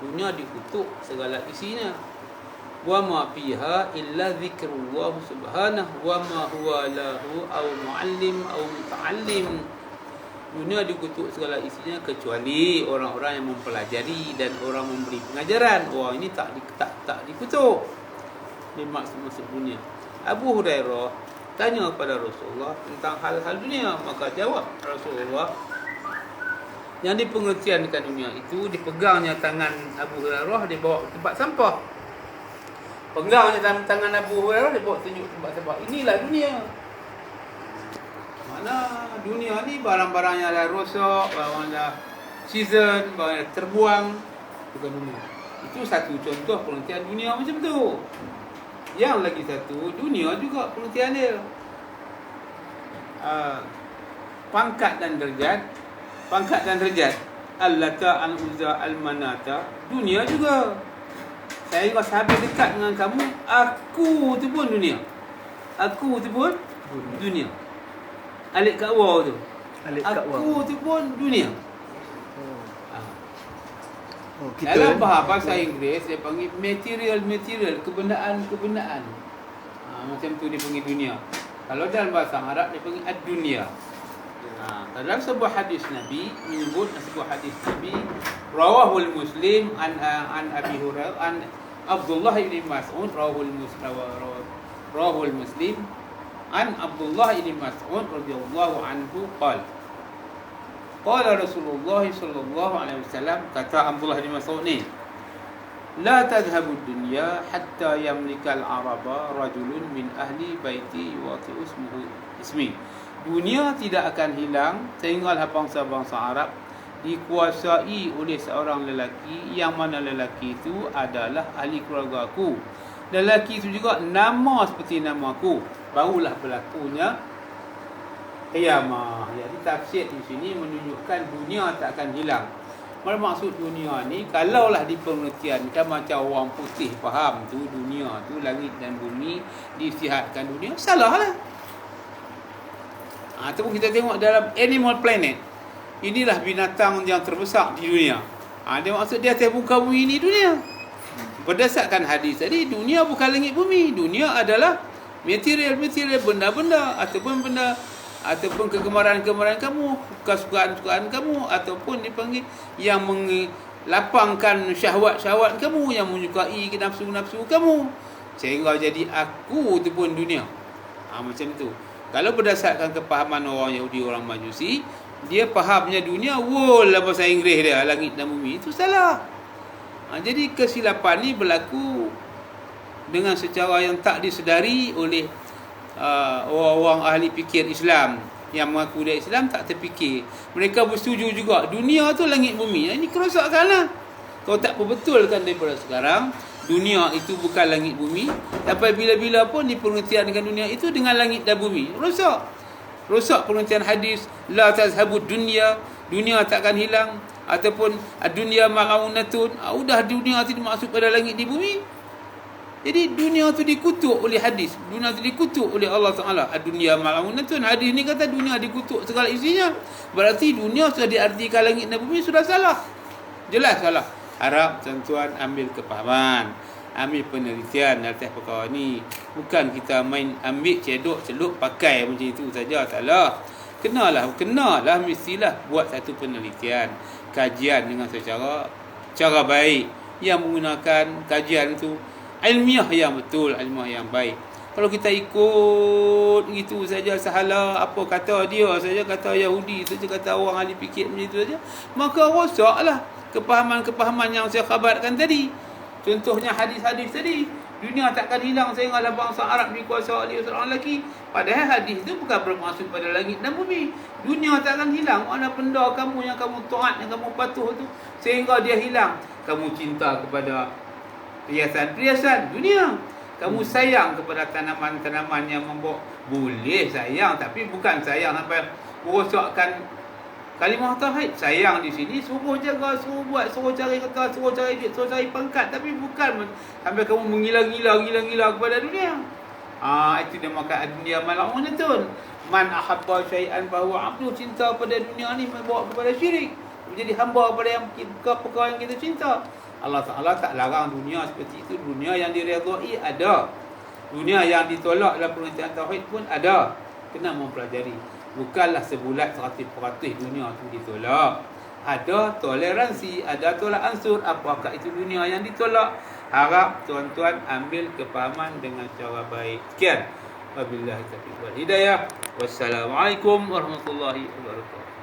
dunia dikutuk segala isinya. Wa ma fiha illa zikrullah subhanahu wa ma huwa lahu aw muallim aw muta'allim. Dunia dikutuk segala isinya kecuali orang-orang yang mempelajari dan orang memberi pengajaran. Wah ini tak di, tak tak dikutuk. Dia maksud masuk dunia. Abu Hurairah tanya kepada Rasulullah tentang hal-hal dunia. Maka jawab Rasulullah yang dipengertiankan dunia itu dipegangnya tangan Abu Hurairah dibawa ke tempat sampah Pegangnya tangan, tangan Abu Hurairah dia bawa tunjuk tempat sebab inilah dunia. Mana dunia ni barang-barang yang dah rosak, barang dah season, barang yang terbuang bukan dunia. Itu satu contoh pengertian dunia macam tu. Yang lagi satu, dunia juga pengertian dia. Uh, pangkat dan derajat, pangkat dan derajat. Al-Lata, Al-Uzza, Al-Manata, dunia juga. Saya rasa habis dekat dengan kamu Aku tu pun dunia. Aku tu pun dunia. Alik kat wow tu. Alik kat Aku tu pun dunia. Oh. ha. Oh, kita Dalam bahasa Inggeris Dia panggil material-material Kebendaan-kebendaan ha, Macam tu dia panggil dunia. Kalau dalam bahasa Arab Dia panggil ad-dunia Dalam sebuah hadis Nabi Menyebut sebuah hadis Nabi Rawahul Muslim An, an Abi Hurairah An Abdullah bin Mas'ud rawahul Muslim rawahul Muslim an Abdullah bin Mas'ud radhiyallahu anhu qala Qala Rasulullah sallallahu alaihi wasallam kata Abdullah bin Mas'ud ni La tadhhabu dunya hatta yamlika al-araba rajulun min ahli baiti yuwati ismuhu ismi Dunia tidak akan hilang sehinggalah bangsa-bangsa Arab dikuasai oleh seorang lelaki yang mana lelaki itu adalah ahli keluarga aku. Lelaki itu juga nama seperti nama aku. Barulah berlakunya qiyamah. Jadi tafsir di sini menunjukkan dunia tak akan hilang. Maksud dunia ni kalaulah dipengertiankan macam orang putih faham tu dunia tu langit dan bumi disihatkan dunia salahlah. Ha, ataupun kita tengok dalam animal planet inilah binatang yang terbesar di dunia. Ha, dia maksud dia atas muka bumi ini dunia. Berdasarkan hadis tadi, dunia bukan langit bumi. Dunia adalah material-material benda-benda ataupun benda ataupun kegemaran-kegemaran kamu, kesukaan-kesukaan kamu ataupun dipanggil yang melapangkan syahwat-syahwat kamu yang menyukai nafsu-nafsu kamu sehingga jadi aku tu pun dunia. Ha, macam tu. Kalau berdasarkan kepahaman orang Yahudi, orang Majusi, dia fahamnya dunia world lah bahasa Inggeris dia langit dan bumi. Itu salah. Ha, jadi kesilapan ni berlaku dengan secara yang tak disedari oleh uh, orang-orang ahli fikir Islam. Yang mengaku dia Islam tak terfikir. Mereka bersetuju juga dunia tu langit bumi. Ini kerosakan lah. Kalau tak perbetulkan daripada sekarang dunia itu bukan langit bumi. Sampai bila-bila pun dipengertian dengan dunia itu dengan langit dan bumi. Rosak. Rosak pengertian hadis la tazhabud dunya dunia takkan hilang ataupun dunia ma'unatun. Ah, sudah dunia itu dimaksud pada langit di bumi. Jadi dunia tu dikutuk oleh hadis. Dunia tu dikutuk oleh Allah Taala. Dunia ma'unatun. Hadis ni kata dunia dikutuk segala isinya. Berarti dunia sudah diartikan langit dan bumi sudah salah. Jelas salah harap tuan-tuan ambil kepahaman ambil penelitian atas perkara ni. Bukan kita main ambil cedok celup pakai macam itu saja taklah. Kenalah kenalah mestilah buat satu penelitian kajian dengan secara cara baik. Yang menggunakan kajian itu ilmiah yang betul ilmiah yang baik kalau kita ikut gitu saja sahala apa kata dia saja kata Yahudi saja kata orang ahli fikir macam itu saja maka rosaklah kepahaman-kepahaman yang saya khabarkan tadi. Contohnya hadis-hadis tadi Dunia takkan hilang sehinggalah bangsa Arab dikuasai oleh seorang lelaki Padahal hadis itu bukan bermaksud pada langit dan bumi. Dunia takkan hilang. Mana benda kamu yang kamu taat, yang kamu patuh tu Sehingga dia hilang. Kamu cinta kepada perhiasan-perhiasan dunia Kamu sayang kepada tanaman-tanaman yang membawa Boleh sayang Tapi bukan sayang sampai merosakkan Kalimah tauhid sayang di sini suruh jaga, suruh buat, suruh cari kata, suruh cari duit, suruh cari pangkat tapi bukan sampai kamu menggila-gila, gila-gila kepada dunia. Ah itu dia makan dunia malam tu. Man ahabba syai'an fa huwa abdu cinta pada dunia ni membawa kepada syirik. menjadi hamba pada yang perkara yang kita cinta. Allah Taala tak larang dunia seperti itu. Dunia yang diredai ada. Dunia yang ditolak dalam pengertian tauhid pun ada. Kena mempelajari. Bukanlah sebulat 100% dunia itu ditolak. Ada toleransi, ada tolak ansur. Apakah itu dunia yang ditolak? Harap tuan-tuan ambil kepahaman dengan cara baik. Sekian. Wabillahi taufiq wal hidayah. Wassalamualaikum warahmatullahi wabarakatuh.